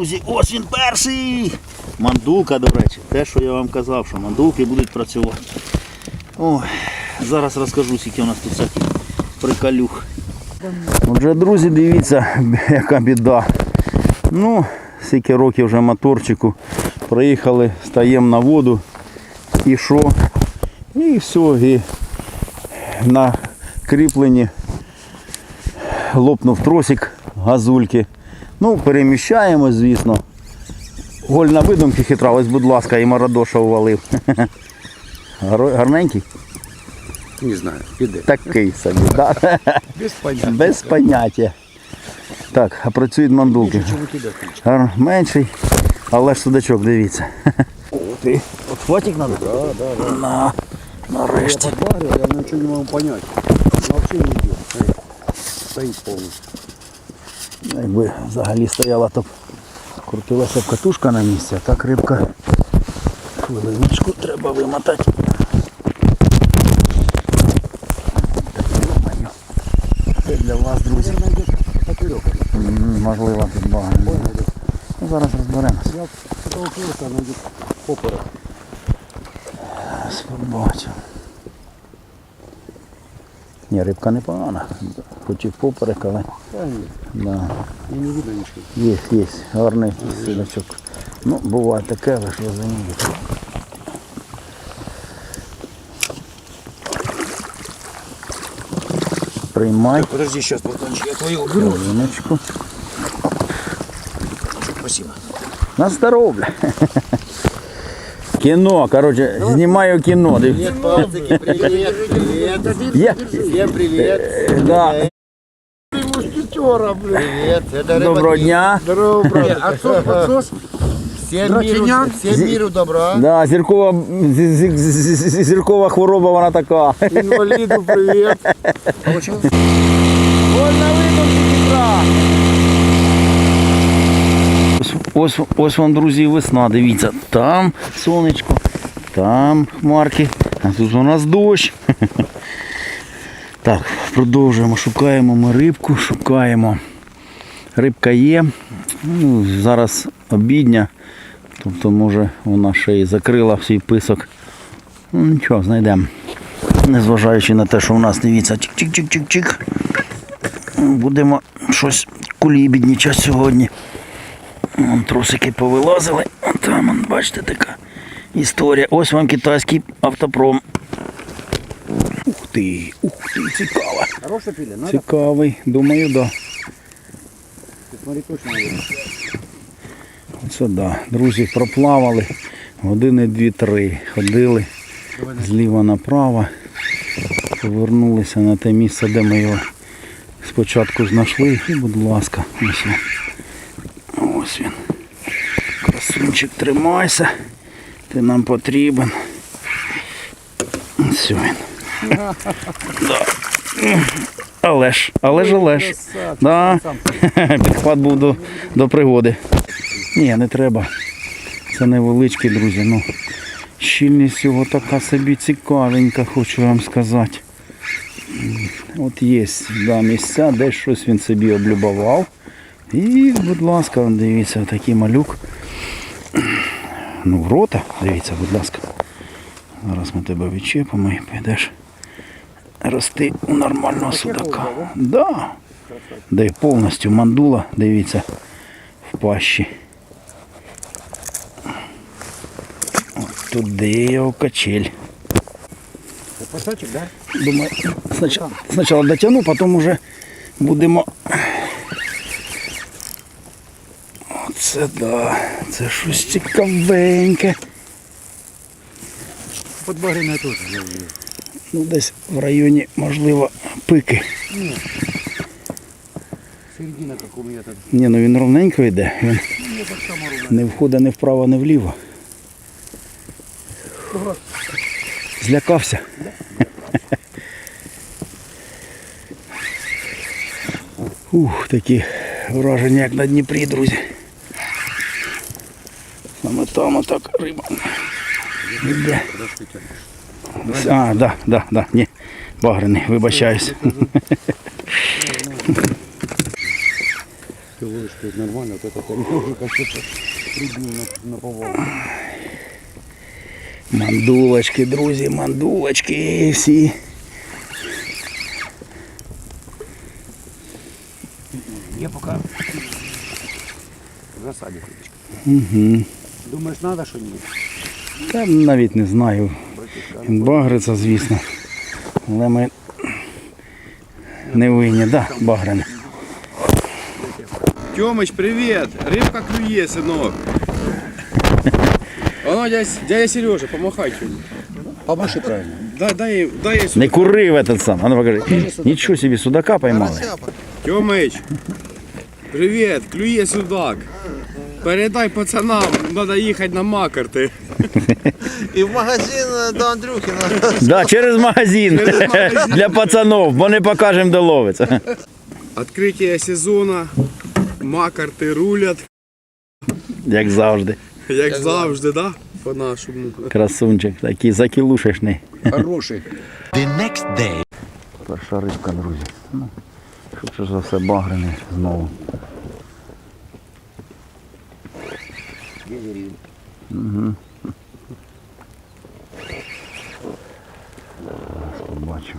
друзі, ось він перший. Мандулка, до речі, те, що я вам казав, що мандулки будуть працювати. Ой, зараз розкажу, скільки у нас тут всяких приколюх. Отже, друзі, дивіться, яка біда. Ну, скільки років вже моторчику. Приїхали, стаємо на воду. І що? І все, і на кріпленні лопнув тросик газульки. Ну, переміщаємо, звісно. Голь на видумки хитралась, будь ласка, і Марадоша увалив. Гарненький? Не знаю, піде. Такий собі, да? Без поняття. без поняття. Так, а працюють мандулки. Гар- Менший, але ж судачок, дивіться. О, ти. От фотик треба? Да, да, да. На, нарешті. Я я ничего не понять. Он вообще не. Смотри, Стоит полностью. Якби взагалі стояла, то б крутилася б катушка на місці, а так рибка. Хвилиночку треба вимотати. Це для вас, друзі. Можливо, тут багато. Ну, зараз розберемося. Я с этого класса найдет поперек. Зараз побачу. Ні, рибка непогана. Хоч і поперек, але Да, нет, мне не видно ничего. Є, є, гарний синочок. Ну, буває таке, ви ж розумієте. Приймай Подожди, сейчас, Платончик, я твою уберу. хвилиночку. Спасибо. На здоров'я. Кіно, коротше, знімаю кіно. Дивіться. Пацики, привет, привет. Є. Всем привет. Е, Да. Мушкетера, блин. Привет. Это Доброго дня. Здорово, брат. Отсос, подсос. Всем миру, всем миру добра. Да, зіркова, зі- зі- зі- зі- зіркова хвороба вона така. Инвалиду привет. Ось, ось, ось вам, друзі, весна, дивіться, там сонечко, там хмарки, а тут у нас дощ. Так, продовжуємо, шукаємо ми рибку, шукаємо. Рибка є. Ну, зараз обідня, тобто може вона ще й закрила свій писок. Ну нічого, знайдемо. Незважаючи на те, що у нас дивіться, чик-чик-чик-чик-чик. Будемо щось кулібіднічати сьогодні. Вон трусики повилазили. Там, бачите, така історія. Ось вам китайський автопром. Ти, ух ти, цікаво. Хорошая пиля? Надо? Цікавий, думаю, да. Ты смотри, точно. Оце да. Друзі проплавали. Години дві-три. Ходили зліва направо. Повернулися на те місце, де ми його спочатку знайшли. І, будь ласка, ось він. Ось він. Красунчик, тримайся. Ти нам потрібен. Ось він. Да. Але ж, але ж, але ж. Да. Підхват був до, до пригоди. Ні, не треба. Це невеличкий, друзі. Ну, щільність його така собі цікавенька, хочу вам сказати. От є да, місця, де щось він собі облюбував. І, будь ласка, дивіться, такий малюк. Ну, в рота, дивіться, будь ласка. Зараз ми тебе відчепимо і підеш рости у нормального судака. Да. Де повністю мандула, дивіться, в пащі. От туди його качель. Посадчик, да? Думаю, спочатку, спочатку дотягну, потім уже будемо. Оце да, це щось цікавеньке. Подбаренная тоже. я вижу. Ну, десь в районі, можливо, пики. Середина, как у меня тут. Ні, ну він ровненько йде. Він не входить ні вправо, ні вліво. Злякався. Ух, такі враження, як на Дніпрі, друзі. Саме там отак риба. Іде. А, да, да, да, ні. Багрений, вибачаюсь. Ты ловишь, что это нормально, вот это ты уже как-то прибил на, на повал. Мандулочки, друзі, мандулочки всі. Я пока в засаде. Угу. Думаешь, надо что нет? Та навіть не знаю. Багриця, звісно. Але ми не винні, да, багрини. Тёмыч, привет! Рыбка клюе, сынок. Оно, дядя, дядя Сережа, помахай что-нибудь. Помаши правильно. Дай, дай, дай я сюда. Не курив этот сам. А ну покажи. Нічого собі судака поймали. Тёмыч, привет, клюе судак. Передай пацанам, надо ехать на макарты. І в магазин е, до Андрюхіна. Да, через магазин. Для пацанов, бо не покажемо, де ловиться. Открытие сезона, макарти рулять, Як завжди. як завжди, да? По-нашому. Красунчик, такий закілушечний. Хороший. Перша рибка, друзі. Ну, швидше за все багряний знову. Угу. Зараз побачу.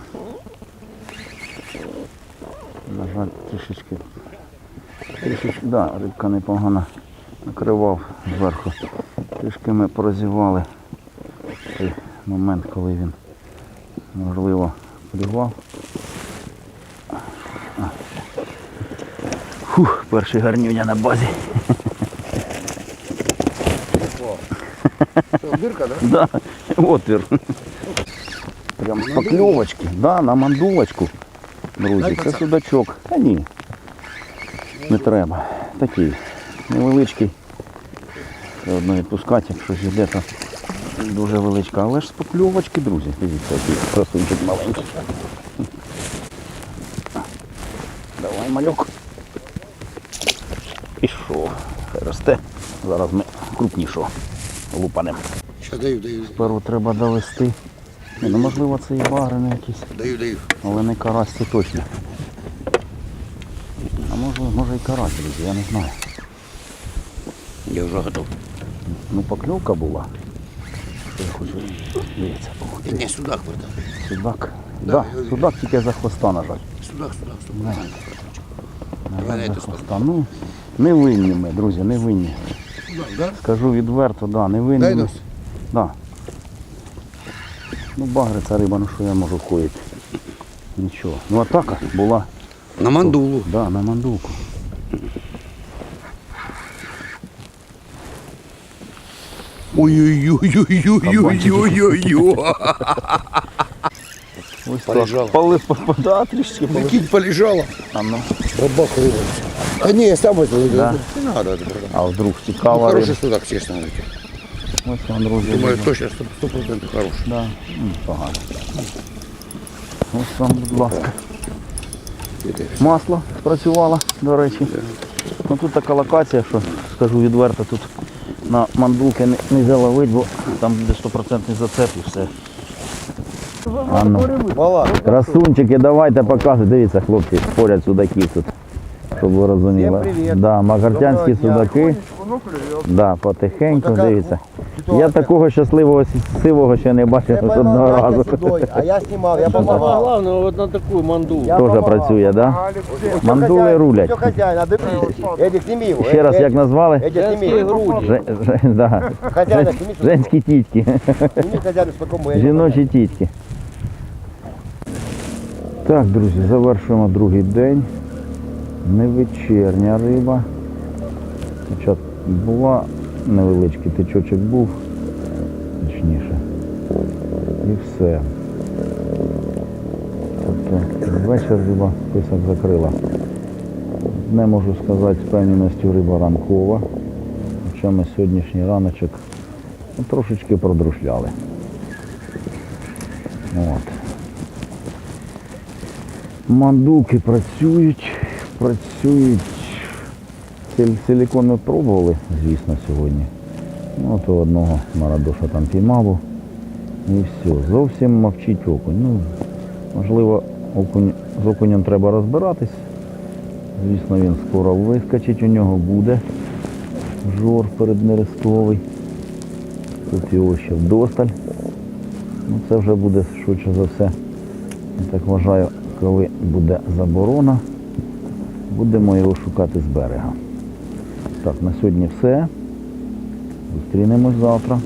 На жаль, трішечки. Трішечки, да, рибка непогано накривав зверху. Трішки ми прозівали той момент, коли він можливо полював. Фух, перший гарнюня на базі. Дырка, да? Да, отвір. Прям з покльовочки, да, на мандулочку. Друзі, це судачок. Та ні. Не треба. Такий невеличкий. Все одно відпускати, якщо ж йде, то дуже величка. Але ж з покльовочки, друзі. Дивіться, який красунчик маленький. Давай, малюк. Пішов. Хай росте. Зараз ми крупнішого лупанемо. Сейчас даю, даю, Спершу треба довести. Ні, ну можливо це і багрини якісь, даю, даю. але не карась це точно. А може, може і карась, друзі, я не знаю. Я уже готов. Ну покльовка була. Що я хочу. Дивіться. Не, сюда хватит. Судак. Да, судак тільки за хвоста, на жаль. Сюда, сюда, сюда. На Давай на жаль, эту сторону. хвоста. Ну, не винні ми, друзі, не винні. Да? Скажу відверто, да, не винні. Дай Да. Ну багриця риба, ну що я можу коїти? Нічого. Ну атака була. На мандулу. Да, на мандулку. Ой-ой-ой-ой-ой-ой-ой-ой. Ось Полежала. так. Поли, да, трішки. Прикинь, полежала. А, ну. Бабах рыба. Да не, я сам это. Да. Не надо это а вдруг Ну, цікава хороший судак, честно говоря. Ось вам, друзі. Думаю, риба. точно, сто- сто процентов хороший. Да. м, Погано. Ось вам, будь ласка. Масло спрацювало, до речі. Ну тут така локація, що скажу відверто, тут на мандулки не, не заловить, бо там буде 100% зацеп і все. А ну. Красунчики, давайте показуйте. Дивіться, хлопці, поряд судаків тут. Щоб ви розуміли. Да, макартянські судаки. Да, потихеньку, дивіться. Я такого щасливого сивого ще не бачив жодного разу. А я знімав, я допомагав. Главное, вот на такую манду. Теж працює, да? Мандули рулять. Ще раз як назвали? Женські тітки. Жіночі тітки. Так, друзі, завершуємо другий день. Не вечірня риба. Хоча була невеличкий тичочок був, точніше. І все. Тобто вечір риба писок закрила. Не можу сказати з певністю риба ранкова. Хоча ми сьогоднішній раночок трошечки продрушляли. От. Мандуки працюють, працюють силікон ми пробували, звісно, сьогодні. Ну, то одного Марадоша там піймав. І все. Зовсім мовчить окунь. Ну, Можливо, окунь, з окунем треба розбиратись. Звісно, він скоро вискочить, у нього буде жор переднерестовий. Тут його ще вдосталь. Ну, Це вже буде швидше за все, я так вважаю, коли буде заборона. Будемо його шукати з берега. Так, на сьогодні все. Зустрінемось завтра.